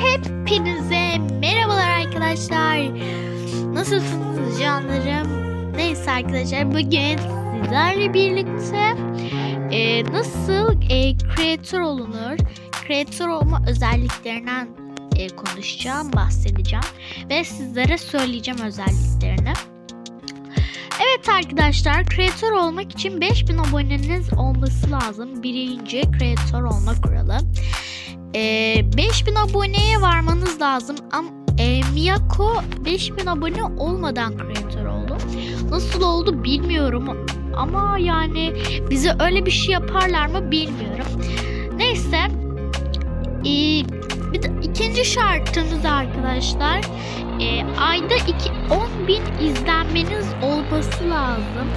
Hepinize merhabalar arkadaşlar. Nasılsınız canlarım? Neyse arkadaşlar bugün sizlerle birlikte e, nasıl e, creator olunur, creator olma özelliklerinden e, konuşacağım, bahsedeceğim ve sizlere söyleyeceğim özelliklerini. Evet arkadaşlar creator olmak için 5000 aboneniz olması lazım. Birinci creator olma kuralı. Ee, 5000 aboneye varmanız lazım. Ama e, Miyako 5000 abone olmadan creator oldu. Nasıl oldu bilmiyorum. Ama yani bize öyle bir şey yaparlar mı bilmiyorum. Neyse. Ee, bir de ikinci şartımız arkadaşlar. e, ayda iki, 10 bin izlenmeniz olması lazım.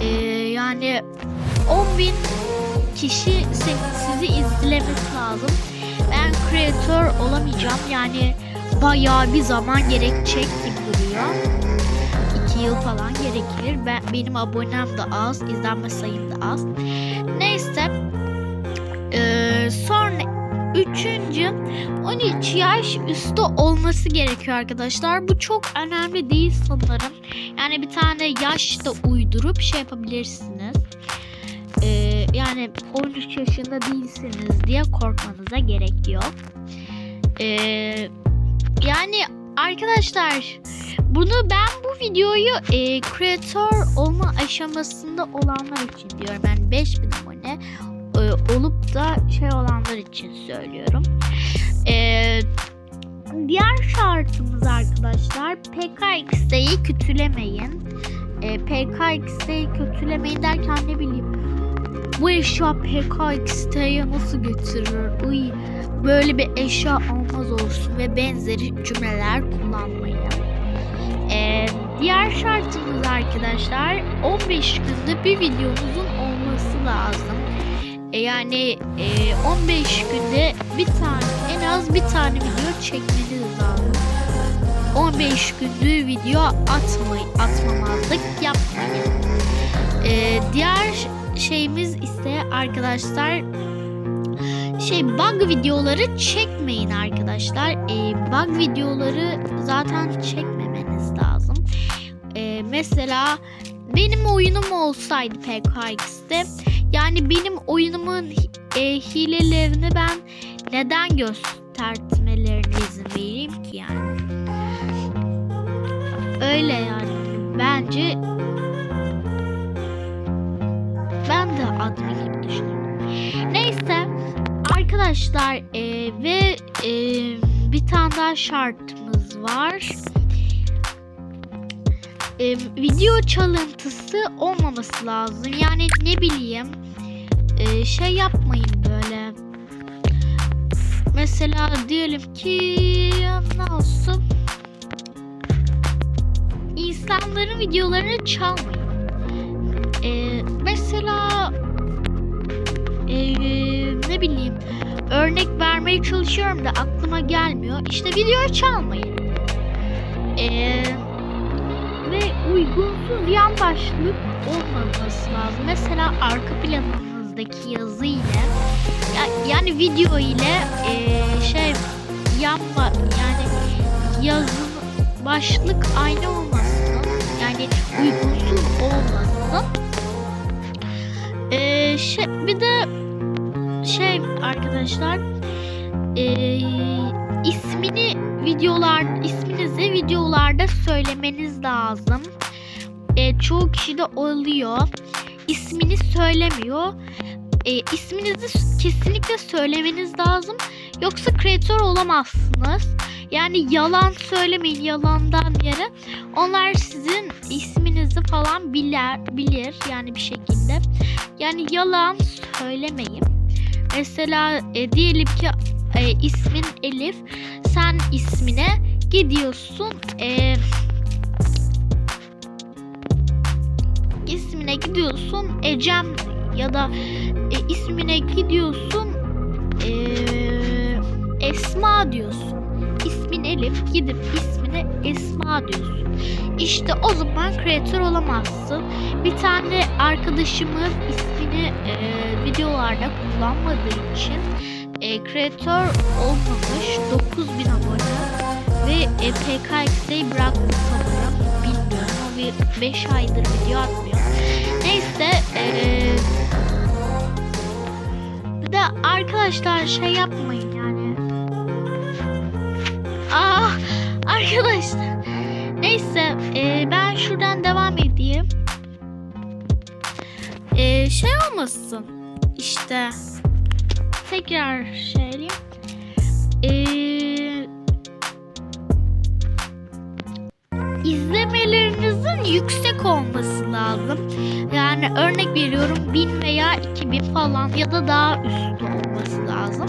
E, yani 10 bin kişi sizi izlemesi lazım. Ben creator olamayacağım. Yani bayağı bir zaman gerekecek gibi duruyor. 2 yıl falan gerekir. Ben, benim abonem de az, izlenme sayım da az. Neyse. Ee, sonra üçüncü 13 yaş üstü olması gerekiyor arkadaşlar. Bu çok önemli değil sanırım. Yani bir tane yaş da uydurup şey yapabilirsiniz. Ee, yani 13 yaşında değilsiniz diye korkmanıza gerek yok. Ee, yani arkadaşlar bunu ben bu videoyu e, creator olma aşamasında olanlar için diyorum. Yani 5000 abone e, olup da şey olanlar için söylüyorum. Ee, diğer şartımız arkadaşlar PKX'yi kötülemeyin. Ee, PKX'yi kötülemeyin derken ne bileyim bu eşya PKX'ye nasıl götürür? Uy, böyle bir eşya olmaz olsun ve benzeri cümleler kullanmayın. Ee, diğer şartımız arkadaşlar 15 günde bir videonuzun olması lazım. E, yani e, 15 günde bir tane en az bir tane video çekmeniz lazım. 15 günlük video atmayın, atmamazlık yapmayın. E, diğer şeyimiz ise arkadaşlar şey bug videoları çekmeyin arkadaşlar. E, bug videoları zaten çekmemeniz lazım. E, mesela benim oyunum olsaydı PKX'te yani benim oyunumun e, hilelerini ben neden göstermelerine izin vereyim ki yani. Öyle yani. Bence ben de admin gibi düşünüyorum. Neyse arkadaşlar e, ve e, bir tane daha şartımız var. E, video çalıntısı olmaması lazım. Yani ne bileyim e, şey yapmayın böyle. Mesela diyelim ki ne olsun? İnsanların videolarını çalmayın. E, mesela e, ne bileyim örnek vermeye çalışıyorum da aklıma gelmiyor. İşte video çalmayın. Eee ve uygunsuz yan başlık olmaması lazım. Mesela arka planınızdaki yazı ile ya- yani video ile eee, şey yan ba- yani yazı başlık aynı olmasın. Yani uygunsuz olmasın. Eee, şey, bir de şey arkadaşlar eee, ismini videolar isminizi videolarda söylemeniz lazım. E, çoğu kişi de oluyor. İsmini söylemiyor. E, isminizi kesinlikle söylemeniz lazım. Yoksa kreatör olamazsınız. Yani yalan söylemeyin yalandan yere. Onlar sizin isminizi falan bilir, bilir yani bir şekilde. Yani yalan söylemeyin. Mesela e, diyelim ki e, ismin Elif sen ismine gidiyorsun e, gidiyorsun Ecem ya da e, ismine gidiyorsun e, Esma diyorsun ismin Elif gidip ismine Esma diyorsun işte o zaman kreatör olamazsın bir tane arkadaşımın ismini e, videolarda kullanmadığı için e, kreatör olmamış KX'yi bıraktı sanırım. Bilmiyorum. O bir 5 aydır video atmıyor. Neyse. eee bir de arkadaşlar şey yapmayın yani. Ah arkadaşlar. Neyse ben şuradan devam edeyim. Şey olmasın. İşte tekrar söyleyeyim. Yüksek olması lazım. Yani örnek veriyorum 1000 veya 2000 falan ya da daha üstü olması lazım.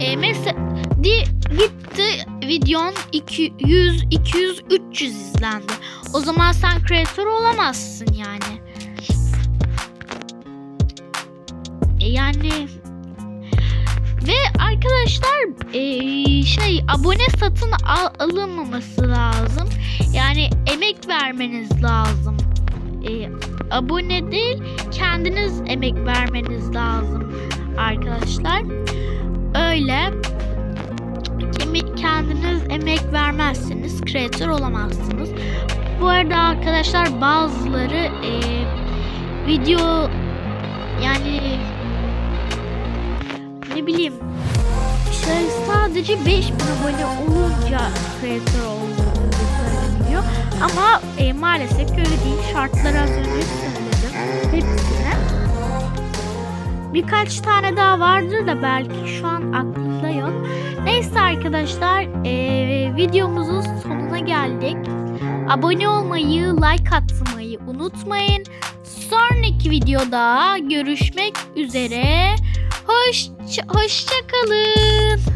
Ee, mesela di, gitti videon 200, 200, 300 izlendi. O zaman sen kreatör olamazsın yani. E, yani arkadaşlar e, şey abone satın al- alınmaması lazım. Yani emek vermeniz lazım. E, abone değil kendiniz emek vermeniz lazım arkadaşlar. Öyle kendiniz emek vermezseniz kreatör olamazsınız. Bu arada arkadaşlar bazıları e, video yani ne bileyim şey sadece 5000 abone olunca kreatör olduğunu söyleyebiliyor. Ama e, maalesef öyle değil. Şartları az önce söyledim. Hepsine. Birkaç tane daha vardır da belki şu an aklımda yok. Neyse arkadaşlar e, videomuzun sonuna geldik. Abone olmayı, like atmayı unutmayın. Sonraki videoda görüşmek üzere. Hoş, hoşça kalın.